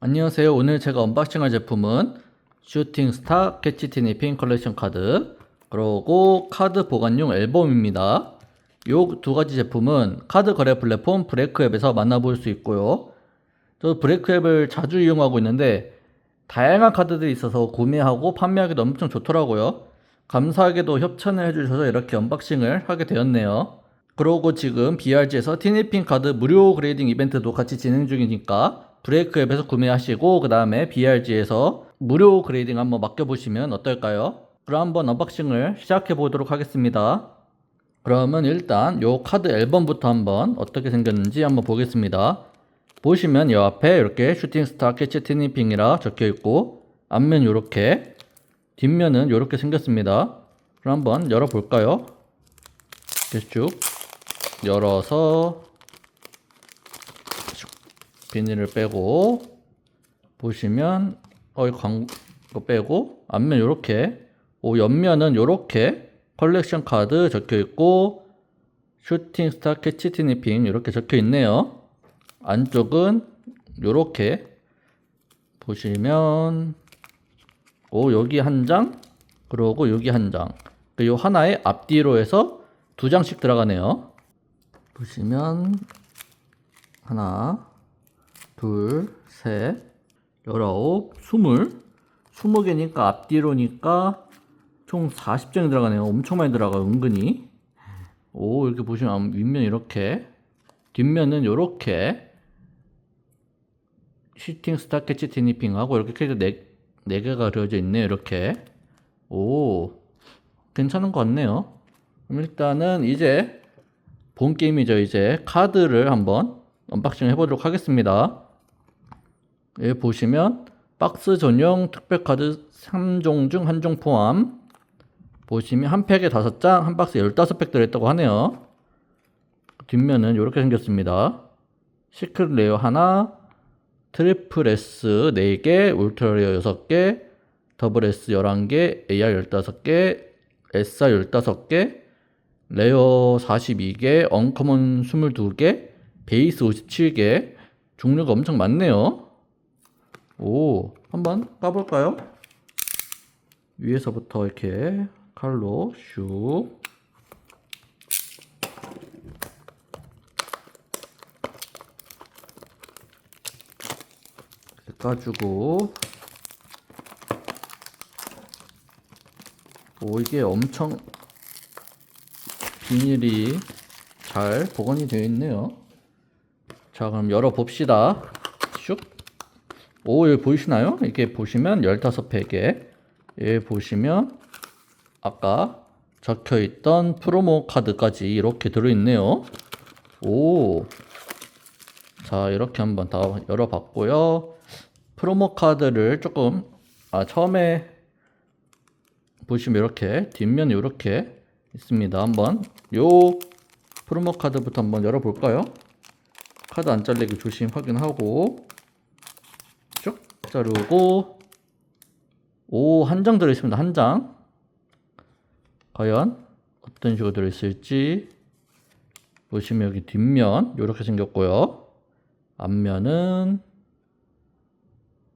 안녕하세요. 오늘 제가 언박싱할 제품은 슈팅스타 캐치티니핑 컬렉션 카드 그리고 카드 보관용 앨범입니다. 요 두 가지 제품은 카드 거래 플랫폼 브레이크앱에서 만나볼 수 있고요. 저 브레이크앱을 자주 이용하고 있는데 다양한 카드들이 있어서 구매하고 판매하기도 엄청 좋더라고요. 감사하게도 협찬을 해주셔서 이렇게 언박싱을 하게 되었네요. 그러고 지금 BRG에서 티니핑 카드 무료 그레이딩 이벤트도 같이 진행 중이니까 브레이크 앱에서 구매하시고 그 다음에 BRG에서 무료 그레이딩 한번 맡겨보시면 어떨까요? 그럼 한번 언박싱을 시작해 보도록 하겠습니다. 그러면 일단 요 카드 앨범부터 한번 어떻게 생겼는지 한번 보겠습니다. 보시면 이 앞에 이렇게 슈팅스타 캐치 티니핑이라 적혀 있고 앞면 이렇게 뒷면은 이렇게 생겼습니다. 그럼 한번 열어볼까요? 이렇게 쭉 열어서 비닐을 빼고 보시면 어이 광고 빼고 앞면 요렇게 오 옆면은 요렇게 컬렉션 카드 적혀 있고 슈팅 스타 캐치 티니핑 이렇게 적혀 있네요. 안쪽은 요렇게 보시면 오 여기 한 장, 그리고 여기 한 장. 요 하나에 앞뒤로 해서 두 장씩 들어가네요. 보시면 하나, 둘, 셋, 열아홉, 스물. 스무 개니까 앞뒤로니까 총 40장이 들어가네요. 엄청 많이 들어가요, 은근히. 오, 이렇게 보시면 앞- 윗면 이렇게, 뒷면은 이렇게 시팅 스타 캐치 티니핑하고 이렇게 캐릭터 네, 네 개가 그려져 있네요. 이렇게. 오, 괜찮은 것 같네요. 그럼 일단은 이제 본 게임이죠. 이제 카드를 한번 언박싱 해보도록 하겠습니다. 여기 보시면 박스 전용 특별 카드 3종 중 한 종 포함 보시면 한 팩에 5장, 한 박스에 15팩 들어있다고 하네요. 뒷면은 이렇게 생겼습니다. 시크릿 레어 하나, 트리플 S 4개, 울트라 레어 6개, 더블 S 11개, AR 15개, SR 15개, 레어 42개, 언커먼 22개, 베이스 57개, 종류가 엄청 많네요. 오, 한번 까볼까요? 위에서부터 이렇게 칼로 슉. 까주고. 오, 이게 엄청 비닐이 잘 보관이 되어 있네요. 자, 그럼 열어 봅시다. 슉. 오, 여기 보이시나요? 이렇게 보시면 15팩에, 여기 보시면, 아까 적혀 있던 프로모 카드까지 이렇게 들어있네요. 오. 자, 이렇게 한번 다 열어봤고요. 프로모 카드를 조금, 아, 처음에 보시면 이렇게, 뒷면이 이렇게 있습니다. 한번, 요 프로모 카드부터 한번 열어볼까요? 카드 안 잘리게 조심 확인하고 쭉 자르고 오 한 장 들어있습니다 한 장 과연 어떤 식으로 들어있을지 보시면 여기 뒷면 이렇게 생겼고요 앞면은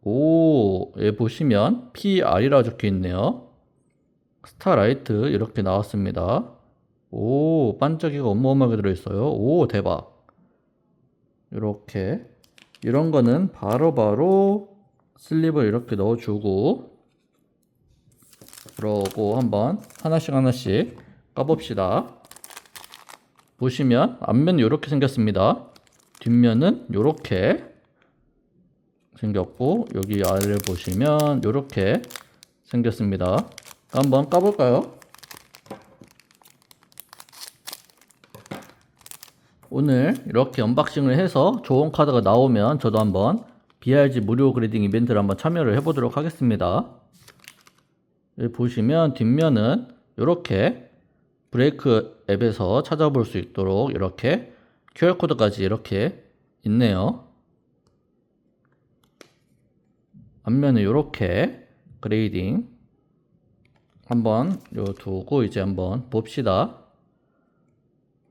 오, 예, 보시면 PR이라 적혀 있네요. 스타라이트 이렇게 나왔습니다. 오, 반짝이가 어마어마하게 들어있어요. 오, 대박. 이렇게 이런 거는 바로바로 슬립을 이렇게 넣어주고 그러고 한번 하나씩 하나씩 까봅시다. 보시면 앞면은 이렇게 생겼습니다. 뒷면은 이렇게 생겼고 여기 아래를 보시면 이렇게 생겼습니다. 한번 까볼까요? 오늘 이렇게 언박싱을 해서 좋은 카드가 나오면 저도 한번 BRG 무료 그레이딩 이벤트를 한번 참여를 해보도록 하겠습니다. 여기 보시면 뒷면은 이렇게 브레이크 앱에서 찾아볼 수 있도록 이렇게 QR코드까지 이렇게 있네요. 앞면은 이렇게 그레이딩 한번 요 두고 이제 한번 봅시다.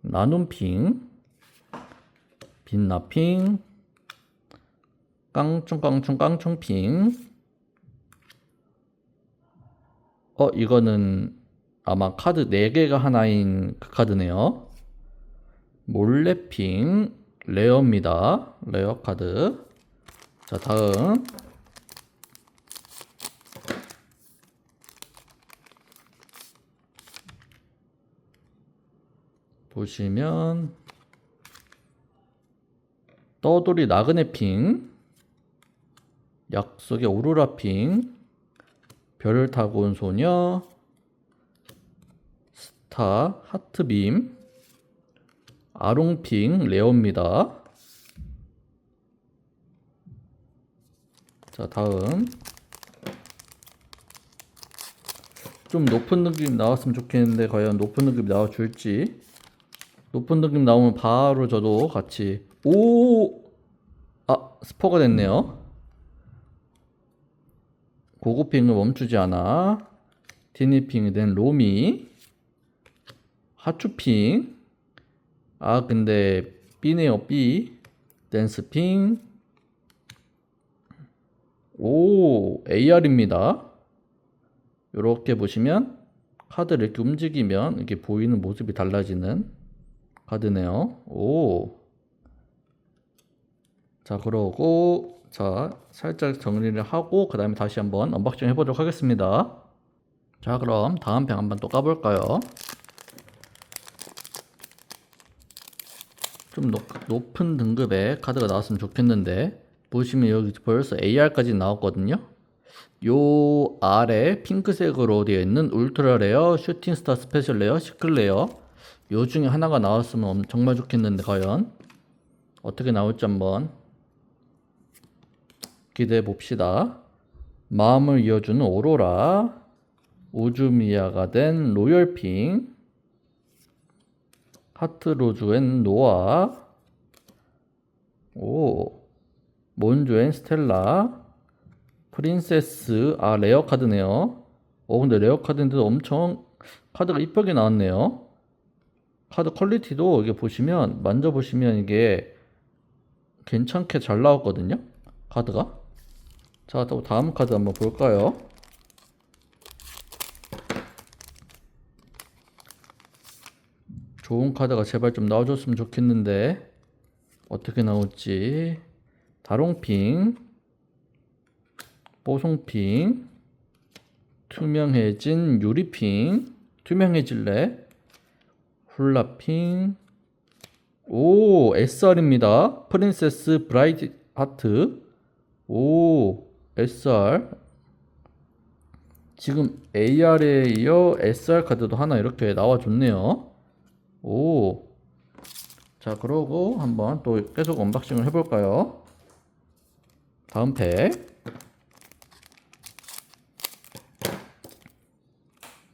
나눔핑 빛나핑 깡충 깡충 깡충핑. 어, 이거는 아마 카드 4개가 하나인 그 카드네요. 몰래핑 레어입니다. 레어 카드. 자, 다음. 보시면 떠돌이 나그네 핑, 약속의 오로라 핑, 별을 타고 온 소녀, 스타, 하트빔, 아롱핑, 레어입니다. 자, 다음. 좀 높은 느낌 나왔으면 좋겠는데, 과연 높은 느낌 나와줄지. 높은 느낌 나오면 바로 저도 같이 오! 아, 스포가 됐네요. 고고핑을 멈추지 않아. 디니핑이 된 로미. 하추핑. 아, 근데 B네요, B. 댄스핑. 오, AR입니다. 이렇게 보시면 카드를 이렇게 움직이면 이렇게 보이는 모습이 달라지는 카드네요. 오. 자, 그러고 자, 살짝 정리를 하고 그 다음에 다시 한번 언박싱 해보도록 하겠습니다. 자, 그럼 다음 편 한번 또 까볼까요? 좀 높, 높은 등급의 카드가 나왔으면 좋겠는데 보시면 여기 벌써 AR까지 나왔거든요. 요 아래 핑크색으로 되어 있는 울트라 레어, 슈팅스타 스페셜 레어, 시클 레어 요 중에 하나가 나왔으면 엄- 정말 좋겠는데 과연 어떻게 나올지 한번 기대해 봅시다. 마음을 이어주는 오로라, 우주미아가 된 로열핑, 하트로즈엔 노아, 오, 몬주엔 스텔라, 프린세스, 아, 레어 카드네요. 어, 근데 레어 카드인데도 엄청 카드가 이쁘게 나왔네요. 카드 퀄리티도 이게 보시면, 만져보시면 이게 괜찮게 잘 나왔거든요. 카드가. 자, 또 다음 카드 한번 볼까요? 좋은 카드가 제발 좀 나와줬으면 좋겠는데 어떻게 나올지. 다롱핑 뽀송핑 투명해진 유리핑 투명해질래? 훌라핑. 오 SR입니다. 프린세스 브라이트 하트. 오 SR 지금 AR에 이어 SR 카드도 하나 이렇게 나와줬네요 오. 자, 그러고 한번 또 계속 언박싱을 해볼까요? 다음 팩.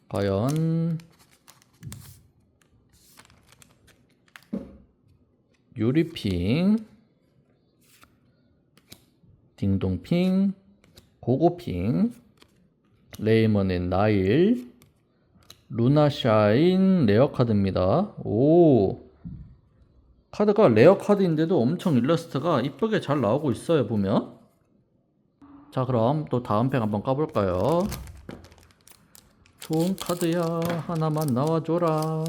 과연 유리핑, 딩동핑, 고고핑, 레이먼의 나일, 루나샤인 레어 카드입니다. 오. 카드가 레어 카드인데도 엄청 일러스트가 이쁘게 잘 나오고 있어요, 보면. 자, 그럼 또 다음 팩 한번 까볼까요? 좋은 카드야. 하나만 나와줘라.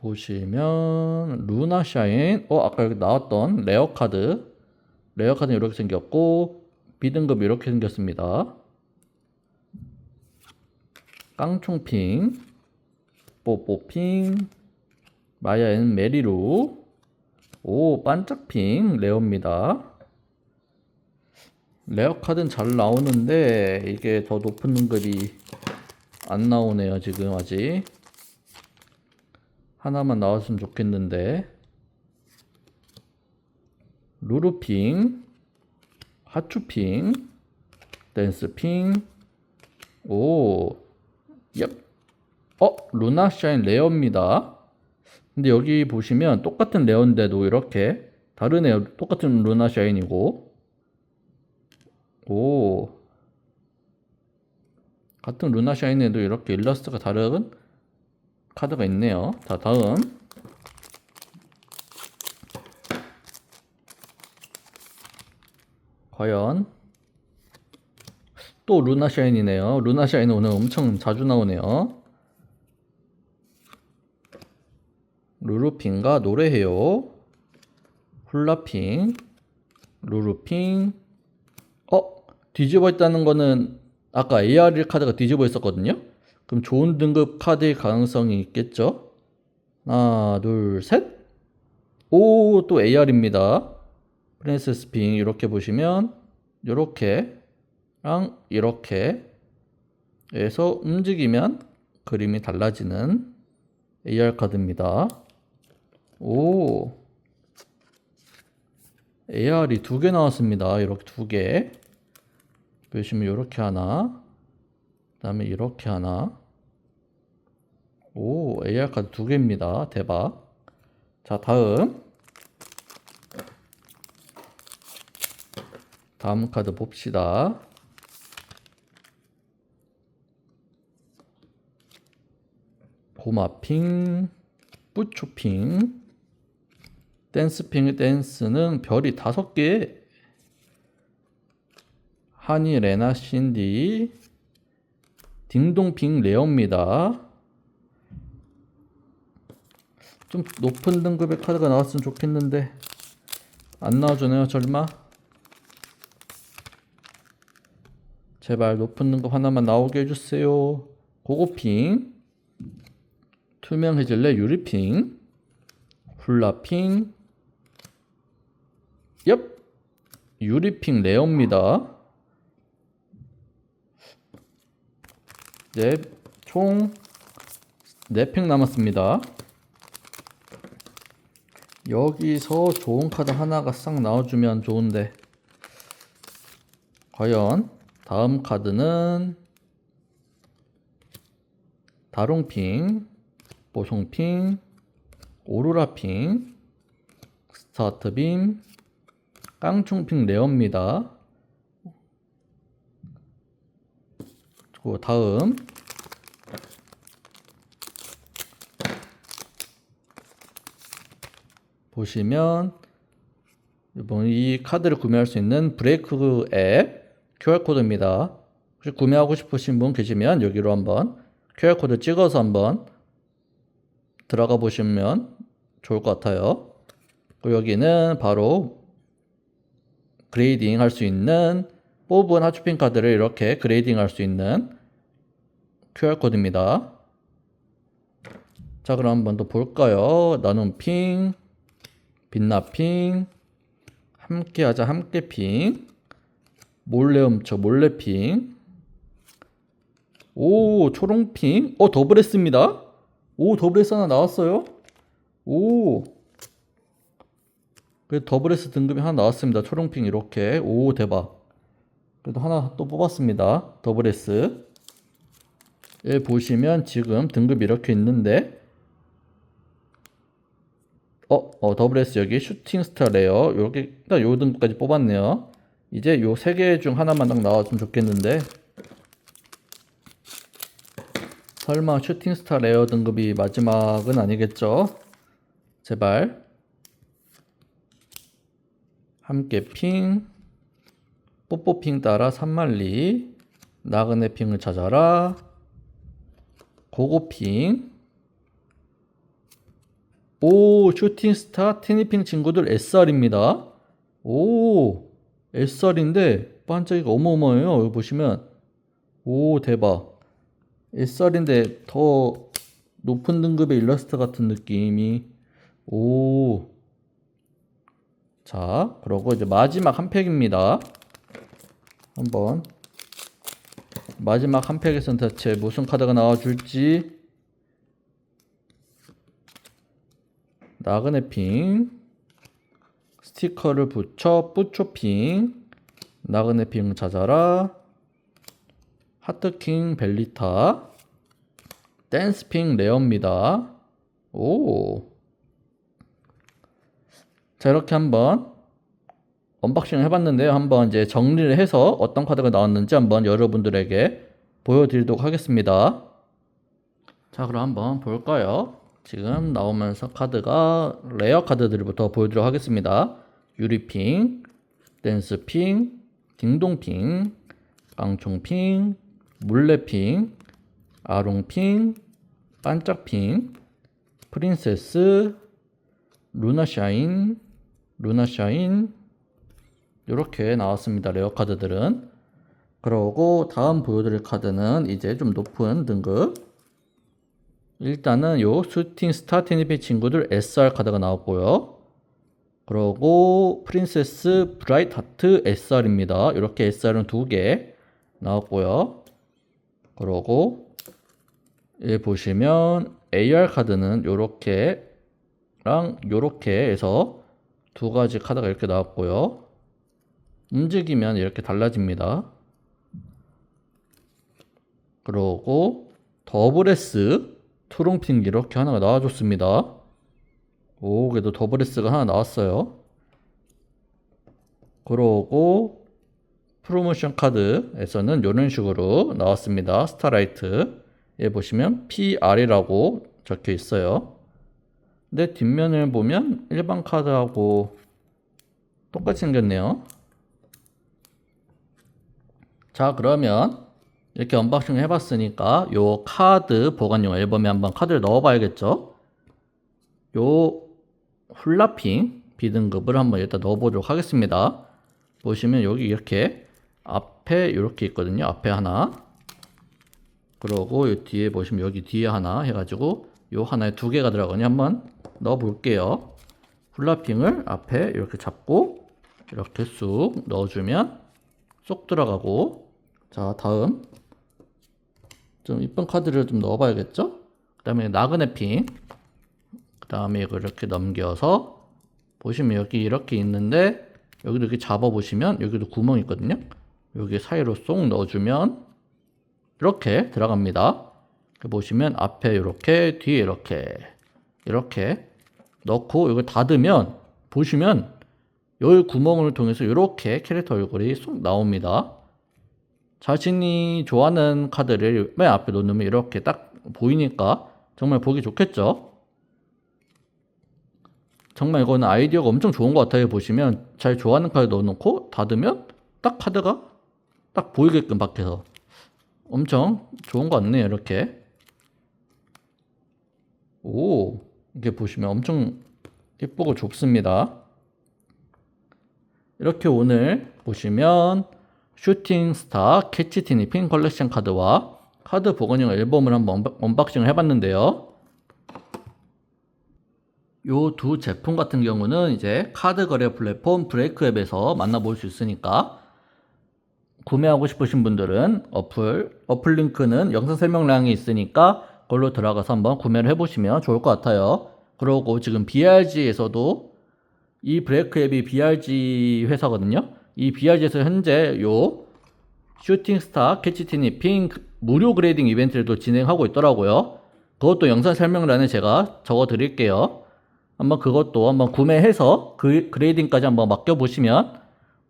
보시면, 루나샤인. 어, 아까 여기 나왔던 레어 카드. 레어 카드는 이렇게 생겼고, B등급 이렇게 생겼습니다. 깡총핑, 뽀뽀핑, 마야엔 메리루, 오 반짝핑 레어입니다. 레어 카드는 잘 나오는데 이게 더 높은 등급이 안 나오네요 지금 아직 하나만 나왔으면 좋겠는데 루루핑 하추핑, 댄스핑, 오, 얍. 어, 루나샤인 레어입니다. 근데 여기 보시면 똑같은 레어인데도 이렇게 다르네요. 똑같은 루나샤인이고. 오. 같은 루나샤인에도 이렇게 일러스트가 다른 카드가 있네요. 자, 다음. 과연 또 루나샤인이네요. 루나샤인은 오늘 엄청 자주 나오네요. 루루핑과 노래해요. 훌라핑, 루루핑. 어? 뒤집어 있다는 거는 아까 AR 카드가 뒤집어 있었거든요. 그럼 좋은 등급 카드일 가능성이 있겠죠? 하나, 둘, 셋. 오, 또 AR입니다. 프린세스 핑 이렇게 보시면 이렇게랑 이렇게 해서 움직이면 그림이 달라지는 AR 카드입니다. 오, AR이 두 개 나왔습니다. 이렇게 두 개. 보시면 이렇게 하나, 그다음에 이렇게 하나. 오, AR 카드 두 개입니다. 대박. 자, 다음. 다음 카드 봅시다. 고마핑, 뿌초핑, 댄스핑, 댄스는 별이 다섯 개. 하니, 레나, 신디, 딩동핑 레어입니다. 좀 높은 등급의 카드가 나왔으면 좋겠는데 안 나와주네요 설마. 제발 높은 등급 하나만 나오게 해주세요. 고고핑. 투명 해질레 유리핑. 훌라핑. 엽 유리핑 레어입니다. 네, 총 4팩 남았습니다. 여기서 좋은 카드 하나가 싹 나와주면 좋은데 과연 다음 카드는 다롱핑, 보송핑, 오로라핑, 스타트빔, 깡충핑 레어입니다. 그 다음 보시면 이 카드를 구매할 수 있는 브레이크 앱 QR코드입니다. 혹시 구매하고 싶으신 분 계시면 여기로 한번 QR코드 찍어서 한번 들어가 보시면 좋을 것 같아요. 그리고 여기는 바로 그레이딩 할 수 있는 뽑은 하추핑 카드를 이렇게 그레이딩 할 수 있는 QR코드입니다. 자, 그럼 한번 더 볼까요? 나눔 핑, 빛나핑, 함께하자 함께핑, 몰래 훔쳐 몰래핑, 오 초롱핑, 어 더블했습니다. 오 더블S 하나 나왔어요. 오 그래도 더블S 등급이 하나 나왔습니다. 초롱핑 이렇게 오 대박. 그래도 하나 또 뽑았습니다. 더블S. 예, 보시면 지금 등급이 이렇게 있는데 어, 어 더블S 여기 슈팅 스타 레어. 요렇게 딱 요 등급까지 뽑았네요. 이제 요 세 개 중 하나만 딱 나왔으면 좋겠는데. 설마 슈팅 스타 레어 등급이 마지막은 아니겠죠? 제발. 함께 핑. 뽀뽀핑 따라 산말리. 나그네 핑을 찾아라. 고고핑 오 슈팅스타 테니핑 친구들 SR입니다. 오 SR인데 반짝이가 어마어마해요. 여기 보시면. 오 대박. SR인데 더 높은 등급의 일러스트 같은 느낌이. 오. 자, 그러고 이제 마지막 한 팩입니다. 한번. 마지막 한 팩에서는 대체 무슨 카드가 나와 줄지 나그네핑 스티커를 붙여 뿌초핑 나그네핑 찾아라 하트킹 벨리타 댄스핑 레어입니다. 오. 자, 이렇게 한번 언박싱을 해봤는데요. 한번 이제 정리를 해서 어떤 카드가 나왔는지 한번 여러분들에게 보여드리도록 하겠습니다. 자, 그럼 한번 볼까요? 지금 나오면서 카드가 레어 카드들부터 보여드리도록 하겠습니다. 유리핑, 댄스핑, 딩동핑, 깡총핑, 물레핑, 아롱핑, 반짝핑, 프린세스, 루나샤인, 루나샤인 이렇게 나왔습니다. 레어 카드들은. 그러고 다음 보여드릴 카드는 이제 좀 높은 등급. 일단은 요 슈팅 스타 테니피 친구들 SR 카드가 나왔고요. 그러고 프린세스 브라이트 하트 SR입니다. 이렇게 SR은 두 개 나왔고요. 그러고 예 보시면 AR 카드는 요렇게랑 요렇게 해서 두 가지 카드가 이렇게 나왔고요. 움직이면 이렇게 달라집니다. 그러고 더블 S 투롱핑 이렇게 하나가 나와줬습니다. 오, 그래도 더블 S가 하나 나왔어요. 그러고 프로모션 카드에서는 이런 식으로 나왔습니다. 스타라이트에 보시면 PR이라고 적혀 있어요. 근데 뒷면을 보면 일반 카드하고 똑같이 생겼네요. 자, 그러면 이렇게 언박싱 해봤으니까 요 카드 보관용 앨범에 한번 카드를 넣어봐야겠죠? 요 훌라핑 B등급을 한번 일단 넣어보도록 하겠습니다. 보시면 여기 이렇게 앞에 이렇게 있거든요. 앞에 하나. 그러고 요 뒤에 보시면 여기 뒤에 하나 해가지고 요 하나에 두 개가 들어가니 한번 넣어볼게요. 훌라핑을 앞에 이렇게 잡고 이렇게 쑥 넣어주면 쏙 들어가고 자 다음 좀 이쁜 카드를 좀 넣어봐야겠죠? 그 다음에 나그네 핑. 그 다음에 이걸 이렇게 넘겨서 보시면 여기 이렇게 있는데 여기도 이렇게 잡아보시면 여기도 구멍이 있거든요. 여기 사이로 쏙 넣어주면 이렇게 들어갑니다. 보시면 앞에 이렇게 뒤에 이렇게 이렇게 넣고 이걸 닫으면 보시면 이 구멍을 통해서 이렇게 캐릭터 얼굴이 쏙 나옵니다. 자신이 좋아하는 카드를 맨 앞에 놓으면 이렇게 딱 보이니까 정말 보기 좋겠죠? 정말 이거는 아이디어가 엄청 좋은 것 같아요. 보시면 잘 좋아하는 카드 넣어놓고 닫으면 딱 카드가 딱 보이게끔 밖에서 엄청 좋은 것 같네요. 이렇게 오 이렇게 보시면 엄청 예쁘고 좁습니다. 이렇게 오늘 보시면 슈팅 스타 캐치 티니핑 컬렉션 카드와 카드 보관용 앨범을 한번 언박- 언박싱을 해봤는데요. 요 두 제품 같은 경우는 이제 카드 거래 플랫폼 브레이크 앱에서 만나볼 수 있으니까 구매하고 싶으신 분들은 어플, 어플 링크는 영상 설명란에 있으니까 그걸로 들어가서 한번 구매를 해보시면 좋을 것 같아요. 그러고 지금 BRG에서도 이 브레이크 앱이 BRG 회사거든요. 이 BRG에서 현재 요 슈팅스타 캐치티니 핑 무료 그레이딩 이벤트를 또 진행하고 있더라고요. 그것도 영상 설명란에 제가 적어 드릴게요. 한번 그것도 한번 구매해서 그 그레이딩까지 한번 맡겨보시면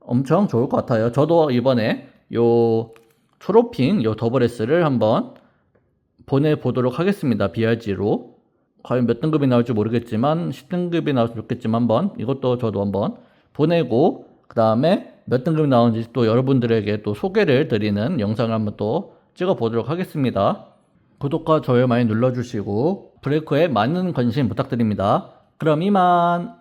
엄청 좋을 것 같아요. 저도 이번에 요 초록핑 요 더블 S를 한번 보내보도록 하겠습니다. BRG로. 과연 몇 등급이 나올지 모르겠지만 10등급이 나올지 좋겠지만 한번 이것도 저도 한번 보내고 그 다음에 몇 등급이 나오는지 또 여러분들에게 또 소개를 드리는 영상을 한번 또 찍어 보도록 하겠습니다. 구독과 좋아요 많이 눌러주시고 브레이크에 많은 관심 부탁드립니다. 그럼 이만